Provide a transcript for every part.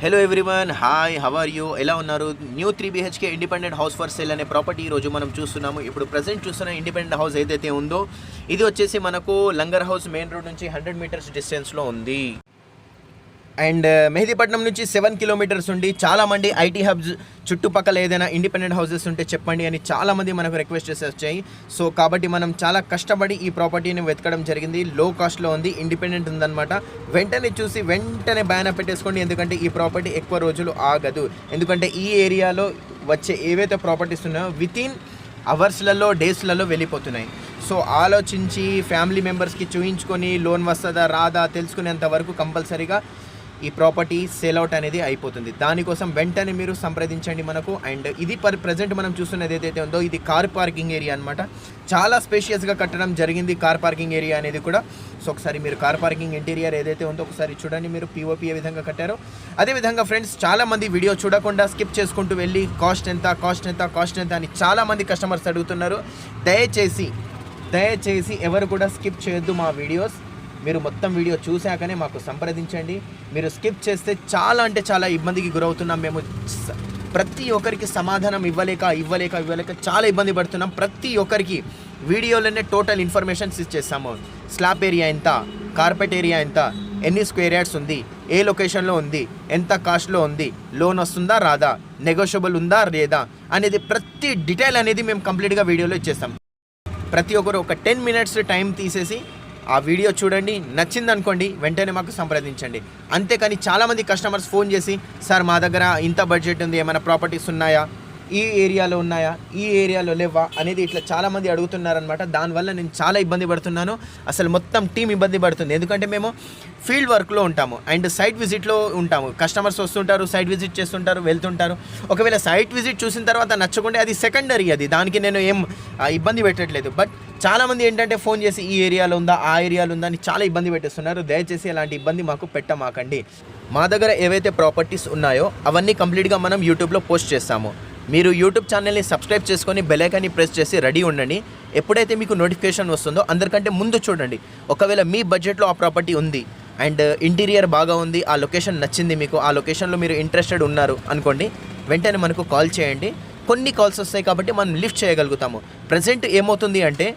Hello everyone hi how are you ఎలా ఉన్నారు? New three BHK independent house for sale అనే property ఈరోజు మనం చూస్తున్నాము. ఇప్పుడు ప్రజెంట్ చూస్తున్న ఇండిపెండెంట్ హౌస్ ఏదైతే ఉందో ఇది వచ్చేసి మనకు లంగర్ హౌస్ మెయిన్ రోడ్ నుంచి హండ్రెడ్ మీటర్స్ డిస్టెన్స్లో ఉంది. అండ్ uh, మెహదీపట్నం నుంచి సెవెన్ కిలోమీటర్స్ ఉండి చాలామంది ఐటీ హబ్స్ చుట్టుపక్కల ఏదైనా ఇండిపెండెంట్ హౌసెస్ ఉంటే చెప్పండి అని చాలామంది మనకు రిక్వెస్ట్ చేసి వచ్చాయి. సో కాబట్టి మనం చాలా కష్టపడి ఈ ప్రాపర్టీని వెతకడం జరిగింది. లో కాస్ట్లో ఉంది ఇండిపెండెంట్ ఉందన్నమాట. వెంటనే చూసి వెంటనే బ్యానర్ పెట్టేసుకోండి ఎందుకంటే ఈ ప్రాపర్టీ ఎక్కువ రోజులు ఆగదు. ఎందుకంటే ఈ ఏరియాలో వచ్చే ఏవైతే ప్రాపర్టీస్ ఉన్నాయో విత్ ఇన్ అవర్స్లలో డేస్లలో వెళ్ళిపోతున్నాయి. సో ఆలోచించి ఫ్యామిలీ మెంబర్స్కి చూయించుకొని లోన్ వస్తుందా రాదా తెలుసుకునేంత వరకు కంపల్సరీగా ఈ ప్రాపర్టీ సేల్ అవుట్ అనేది అయిపోతుంది. దానికోసం వెంటనే మీరు సంప్రదించండి మనకు. అండ్ ఇది పర్ ప్రజెంట్ మనం చూస్తున్నది ఏదైతే ఉందో ఇది కార్ పార్కింగ్ ఏరియా అనమాట చాలా స్పేషియస్గా కట్టడం జరిగింది కార్ పార్కింగ్ ఏరియా అనేది కూడా. సో ఒకసారి మీరు కార్ పార్కింగ్ ఇంటీరియర్ ఏదైతే ఉందో ఒకసారి చూడండి మీరు పీఓపీ ఏ విధంగా కట్టారో. అదేవిధంగా ఫ్రెండ్స్ చాలామంది వీడియో చూడకుండా స్కిప్ చేసుకుంటూ వెళ్ళి కాస్ట్ ఎంత కాస్ట్ ఎంత కాస్ట్ ఎంత అని చాలామంది కస్టమర్స్ అడుగుతున్నారు. దయచేసి దయచేసి ఎవరు కూడా స్కిప్ చేయొద్దు మా వీడియోస్ మీరు మొత్తం వీడియో చూశాకనే మాకు సంప్రదించండి. మీరు స్కిప్ చేస్తే చాలా అంటే చాలా ఇబ్బందికి గురవుతున్నాం. మేము ప్రతి ఒక్కరికి సమాధానం ఇవ్వలేక ఇవ్వలేక ఇవ్వలేక చాలా ఇబ్బంది పడుతున్నాం. ప్రతి ఒక్కరికి వీడియోలోనే టోటల్ ఇన్ఫర్మేషన్స్ ఇచ్చేస్తాము స్లాబ్ ఏరియా ఎంత? కార్పెట్ ఏరియా ఎంత? ఎన్ని స్క్వేర్ యార్డ్స్ ఉంది? ఏ లొకేషన్లో ఉంది? ఎంత కాస్ట్లో ఉంది? లోన్ వస్తుందా? రాదా? నెగోషియబుల్ ఉందా? లేదా? అనేది ప్రతి డీటెయిల్ అనేది మేము కంప్లీట్గా వీడియోలో ఇచ్చేస్తాం. ప్రతి ఒక్కరు ఒక టెన్ మినిట్స్ టైం తీసేసి ఆ వీడియో చూడండి నచ్చింది అనుకోండి వెంటనే మాకు సంప్రదించండి. అంతేకాని చాలామంది కస్టమర్స్ ఫోన్ చేసి సార్ మా దగ్గర ఇంత బడ్జెట్ ఉంది ఏమైనా ప్రాపర్టీస్ ఉన్నాయా? ఈ ఏరియాలో ఉన్నాయా? ఈ ఏరియాలో లేవా? అనేది ఇట్లా చాలామంది అడుగుతున్నారనమాట దానివల్ల నేను చాలా ఇబ్బంది పడుతున్నాను. అసలు మొత్తం టీం ఇబ్బంది పడుతుంది. ఎందుకంటే మేము ఫీల్డ్ వర్క్లో ఉంటాము. అండ్ సైట్ విజిట్లో ఉంటాము. కస్టమర్స్ వస్తుంటారు సైట్ విజిట్ చేస్తుంటారు వెళ్తుంటారు. ఒకవేళ సైట్ విజిట్ చూసిన తర్వాత నచ్చకుంటే అది సెకండరీ అది. దానికి నేను ఏం ఇబ్బంది పెట్టట్లేదు. బట్ చాలామంది ఏంటంటే ఫోన్ చేసి ఈ ఏరియాలో ఉందా ఆ ఏరియాలో ఉందా అని చాలా ఇబ్బంది పెట్టేస్తున్నారు. దయచేసి అలాంటి ఇబ్బంది మాకు పెట్టమాకండి. మా దగ్గర ఏవైతే ప్రాపర్టీస్ ఉన్నాయో అవన్నీ కంప్లీట్గా మనం యూట్యూబ్లో పోస్ట్ చేస్తాము. మీరు యూట్యూబ్ ఛానల్ని సబ్స్క్రైబ్ చేసుకొని బెలైకాన్ని ప్రెస్ చేసి రెడీ ఉండండి. ఎప్పుడైతే మీకు నోటిఫికేషన్ వస్తుందో అందరికంటే ముందు చూడండి. ఒకవేళ మీ బడ్జెట్లో ఆ ప్రాపర్టీ ఉంది అండ్ ఇంటీరియర్ బాగా ఉంది ఆ లొకేషన్ నచ్చింది మీకు ఆ లొకేషన్లో మీరు ఇంట్రెస్టెడ్ ఉన్నారు అనుకోండి వెంటనే మనకు కాల్ చేయండి. కొన్ని కాల్స్ వస్తాయి కాబట్టి మనం లిఫ్ట్ చేయగలుగుతాము. ప్రజెంట్ ఏమవుతుంది అంటే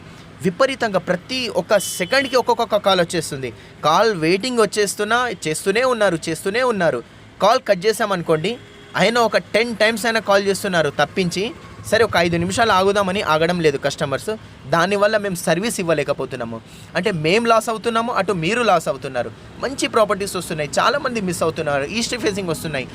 విపరీతంగా ప్రతి ఒక్క సెకండ్కి ఒక్కొక్క కాల్ వచ్చేస్తుంది. కాల్ వెయిటింగ్ వచ్చేస్తున్నా చేస్తూనే ఉన్నారు చేస్తూనే ఉన్నారు. కాల్ కట్ చేసామనుకోండి ఆయన ఒక టెన్ టైమ్స్ అయినా కాల్ చేస్తున్నారు. తప్పించి సరే ఒక ఐదు నిమిషాలు ఆగుదామని ఆగడం లేదు కస్టమర్స్. దానివల్ల మేము సర్వీస్ ఇవ్వలేకపోతున్నాము. అంటే మేము లాస్ అవుతున్నాము అటు మీరు లాస్ అవుతున్నారు. మంచి ప్రాపర్టీస్ వస్తున్నాయి చాలామంది మిస్ అవుతున్నారు. ఈస్ట్ ఫేసింగ్ వస్తున్నాయి.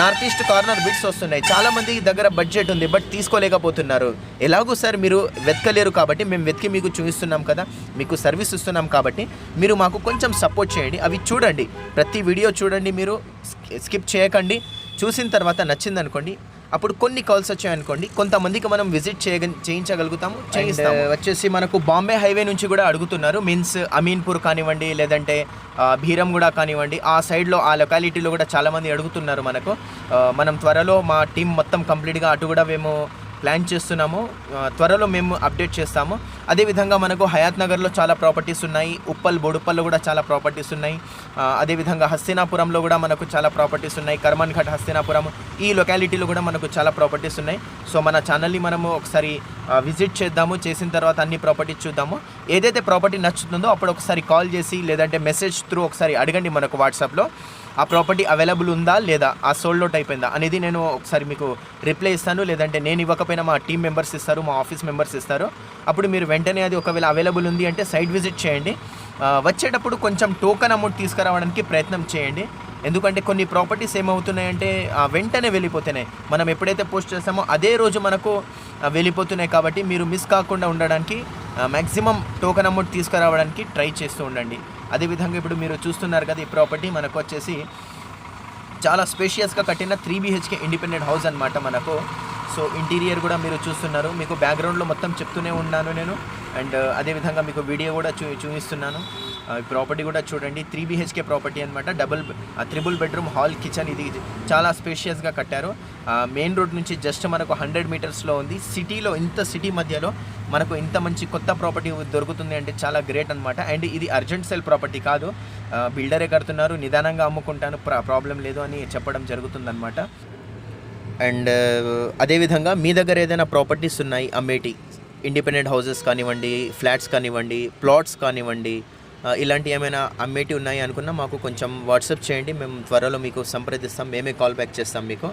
నార్త్ ఈస్ట్ కార్నర్ బిట్స్ వస్తున్నాయి. చాలామంది దగ్గర బడ్జెట్ ఉంది బట్ తీసుకోలేకపోతున్నారు. ఎలాగో సార్ మీరు వెతకలేరు కాబట్టి మేము వెతికి మీకు చూపిస్తున్నాం కదా మీకు సర్వీస్ ఇస్తున్నాం కాబట్టి మీరు మాకు కొంచెం సపోర్ట్ చేయండి. అవి చూడండి. ప్రతి వీడియో చూడండి మీరు స్కిప్ చేయకండి. చూసిన తర్వాత నచ్చింది అనుకోండి అప్పుడు కొన్ని కాల్స్ వచ్చాయనుకోండి కొంతమందికి మనం విజిట్ చేయ చేయించగలుగుతాము చేయిస్తాము. వచ్చేసి మనకు బాంబే హైవే నుంచి కూడా అడుగుతున్నారు. మీన్స్ అమీన్పూర్ కానివ్వండి లేదంటే ఆ, భీరంగూడ కానివ్వండి ఆ సైడ్లో ఆ లొకాలిటీలో కూడా చాలామంది అడుగుతున్నారు మనకు. మనం త్వరలో మా టీం మొత్తం కంప్లీట్గా అటు కూడా మేము ప్లాన్ చేస్తున్నాము. త్వరలో మేము అప్డేట్ చేస్తాము. అదేవిధంగా మనకు హయాత్ నగర్లో చాలా ప్రాపర్టీస్ ఉన్నాయి. ఉప్పల్ బోడుప్పల్లో కూడా చాలా ప్రాపర్టీస్ ఉన్నాయి. అదేవిధంగా హస్తినాపురంలో కూడా మనకు చాలా ప్రాపర్టీస్ ఉన్నాయి. కర్మన్ ఘట్ హస్తినాపురం ఈ లొకాలిటీలో కూడా మనకు చాలా ప్రాపర్టీస్ ఉన్నాయి. సో మన ఛానల్ని మనము ఒకసారి విజిట్ చేద్దాము చేసిన తర్వాత అన్ని ప్రాపర్టీ చూద్దాము. ఏదైతే ప్రాపర్టీ నచ్చుతుందో అప్పుడు ఒకసారి కాల్ చేసి లేదంటే మెసేజ్ త్రూ ఒకసారి అడగండి మనకు వాట్సాప్లో. ఆ ప్రాపర్టీ అవైలబుల్ ఉందా లేదా? ఆ సోల్డ్ అవుట్ అయిపోయిందా? అనేది నేను ఒకసారి మీకు రిప్లై ఇస్తాను. లేదంటే నేను ఇవ్వకపోయినా మా టీం మెంబర్స్ ఇస్తారు మా ఆఫీస్ మెంబర్స్ ఇస్తారు. అప్పుడు మీరు వెంటనే అది ఒకవేళ అవైలబుల్ ఉంది అంటే సైట్ విజిట్ చేయండి. వచ్చేటప్పుడు కొంచెం టోకన్ అమౌంట్ తీసుకురావడానికి ప్రయత్నం చేయండి. ఎందుకంటే కొన్ని ప్రాపర్టీస్ ఏమవుతున్నాయంటే వెంటనే వెళ్ళిపోతున్నాయి. మనం ఎప్పుడైతే పోస్ట్ చేస్తామో అదే రోజు మనకు వెళ్ళిపోతున్నాయి కాబట్టి మీరు మిస్ కాకుండా ఉండడానికి మ్యాక్సిమం టోకన్ అమౌంట్ తీసుకురావడానికి ట్రై చేస్తూ ఉండండి. అదేవిధంగా ఇప్పుడు మీరు చూస్తున్నారు కదా ఈ ప్రాపర్టీ మనకు వచ్చేసి చాలా స్పేషియస్గా కట్టిన త్రీ బీహెచ్కే ఇండిపెండెంట్ హౌస్ అనమాట మనకు. సో ఇంటీరియర్ కూడా మీరు చూస్తున్నారు. మీకు బ్యాక్గ్రౌండ్లో మొత్తం చెప్తూనే ఉన్నాను నేను. అండ్ అదేవిధంగా మీకు వీడియో కూడా చూ చూపిస్తున్నాను. ప్రాపర్టీ కూడా చూడండి. త్రీ బిహెచ్కే ప్రాపర్టీ అనమాట double triple bedroom hall kitchen ఇది చాలా స్పేషియస్గా కట్టారు. మెయిన్ రోడ్ నుంచి జస్ట్ మనకు హండ్రెడ్ మీటర్స్లో ఉంది. సిటీలో ఇంత సిటీ మధ్యలో మనకు ఇంత మంచి కొత్త ప్రాపర్టీ దొరుకుతుంది అంటే చాలా గ్రేట్ అనమాట అండ్ ఇది అర్జెంట్ సెల్ ప్రాపర్టీ కాదు. బిల్డరే కడుతున్నారు నిదానంగా అమ్ముకుంటాను ప్రా ప్రాబ్లం లేదు అని చెప్పడం జరుగుతుందన్నమాట. అండ్ అదేవిధంగా మీ దగ్గర ఏదైనా ప్రాపర్టీస్ ఉన్నాయి అమ్మేటి ఇండిపెండెంట్ హౌసెస్ కానివ్వండి ఫ్లాట్స్ కానివ్వండి ప్లాట్స్ కానివ్వండి ఇలాంటి ఏమైనా అమ్మేటి ఉన్నాయి అనుకున్నా మాకు కొంచెం వాట్సాప్ చేయండి మేము త్వరలో మీకు సంప్రదిస్తాం మేమే కాల్ బ్యాక్ చేస్తాం మీకు.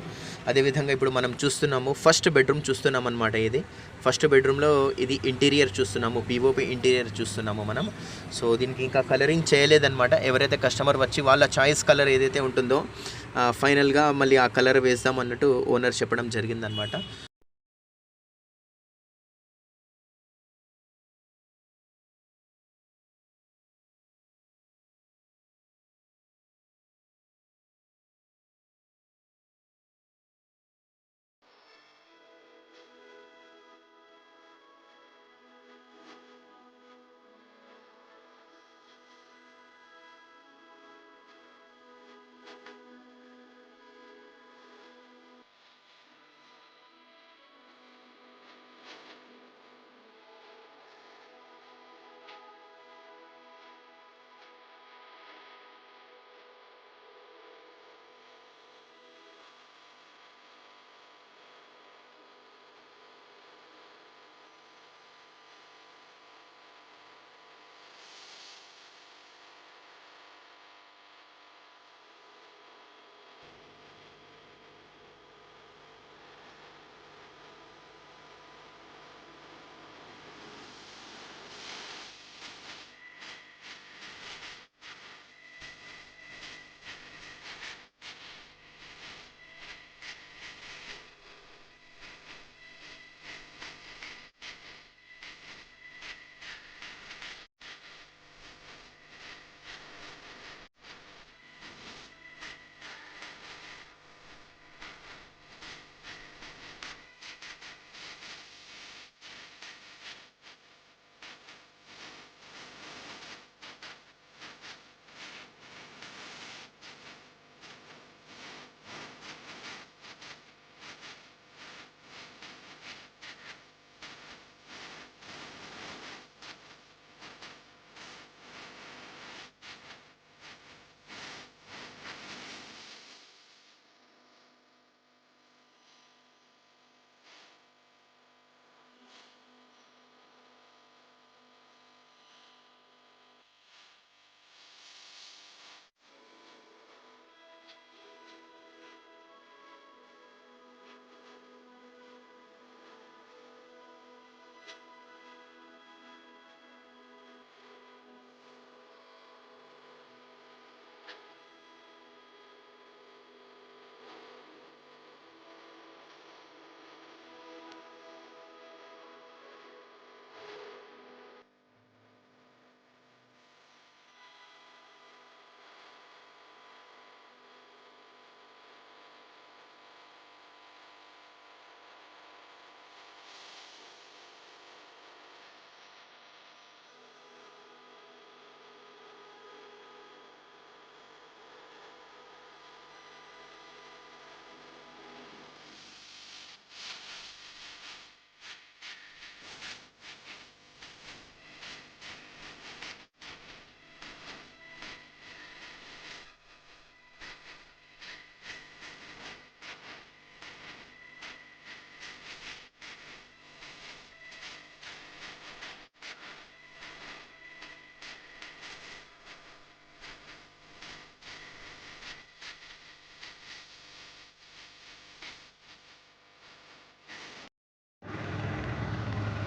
అదేవిధంగా ఇప్పుడు మనం చూస్తున్నాము ఫస్ట్ బెడ్రూమ్ చూస్తున్నాం అనమాట ఇది. ఫస్ట్ బెడ్రూమ్లో ఇది ఇంటీరియర్ చూస్తున్నాము పీఓపీ ఇంటీరియర్ చూస్తున్నాము మనం. సో దీనికి ఇంకా కలరింగ్ చేయలేదన్నమాట. ఎవరైతే కస్టమర్ వచ్చి వాళ్ళ చాయిస్ కలర్ ఏదైతే ఉంటుందో ఫైనల్గా మళ్ళీ ఆ కలర్ వేద్దాం అన్నట్టు ఓనర్ చెప్పడం జరిగిందనమాట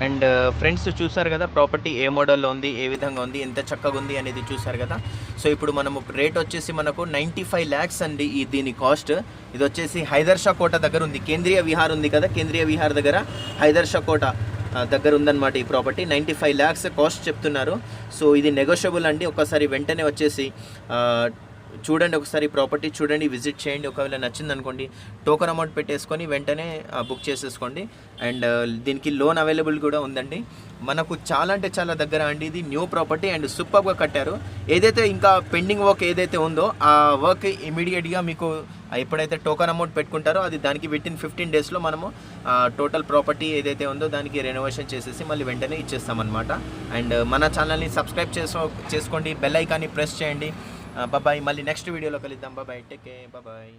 అండ్ ఫ్రెండ్స్ చూసారు కదా ప్రాపర్టీ ఏ మోడల్లో ఉంది ఏ విధంగా ఉంది ఎంత చక్కగా ఉంది అనేది చూసారు కదా. సో ఇప్పుడు మనము రేట్ వచ్చేసి మనకు నైంటీ ఫైవ్ ల్యాక్స్ అండి ఈ దీని కాస్ట్. ఇది వచ్చేసి హైదర్ షా కోట దగ్గర ఉంది. కేంద్రీయ విహార్ ఉంది కదా కేంద్రీయ విహార్ దగ్గర హైదర్ షా కోట దగ్గర ఉందన్నమాట ఈ property. Ninety five lakhs cost చెప్తున్నారు. సో ఇది నెగోషియబుల్ అండి. ఒకసారి వెంటనే వచ్చేసి చూడండి ఒకసారి ప్రాపర్టీ చూడండి విజిట్ చేయండి. ఒకవేళ నచ్చింది అనుకోండి టోకన్ అమౌంట్ పెట్టేసుకొని వెంటనే బుక్ చేసేసుకోండి. అండ్ దీనికి లోన్ అవైలబుల్ కూడా ఉందండి. మనకు చాలా అంటే చాలా దగ్గర అండి. ఇది న్యూ ప్రాపర్టీ అండ్ సూపర్గా కట్టారు. ఏదైతే ఇంకా పెండింగ్ వర్క్ ఏదైతే ఉందో ఆ వర్క్ ఇమీడియట్గా మీకు ఎప్పుడైతే టోకన్ అమౌంట్ పెట్టుకుంటారో అది దానికి విత్ ఇన్ ఫిఫ్టీన్ డేస్లో మనము టోటల్ ప్రాపర్టీ ఏదైతే ఉందో దానికి రెనోవేషన్ చేసేసి మళ్ళీ వెంటనే ఇచ్చేస్తామన్నమాట. అండ్ మన ఛానల్ని సబ్స్క్రైబ్ చేసుకో చేసుకోండి. బెల్ ఐకాన్ని ప్రెస్ చేయండి. బాబాయ్ మళ్ళీ నెక్స్ట్ వీడియోలో కలుద్దాం. బాబాయ్ టేక్ బాబాయ్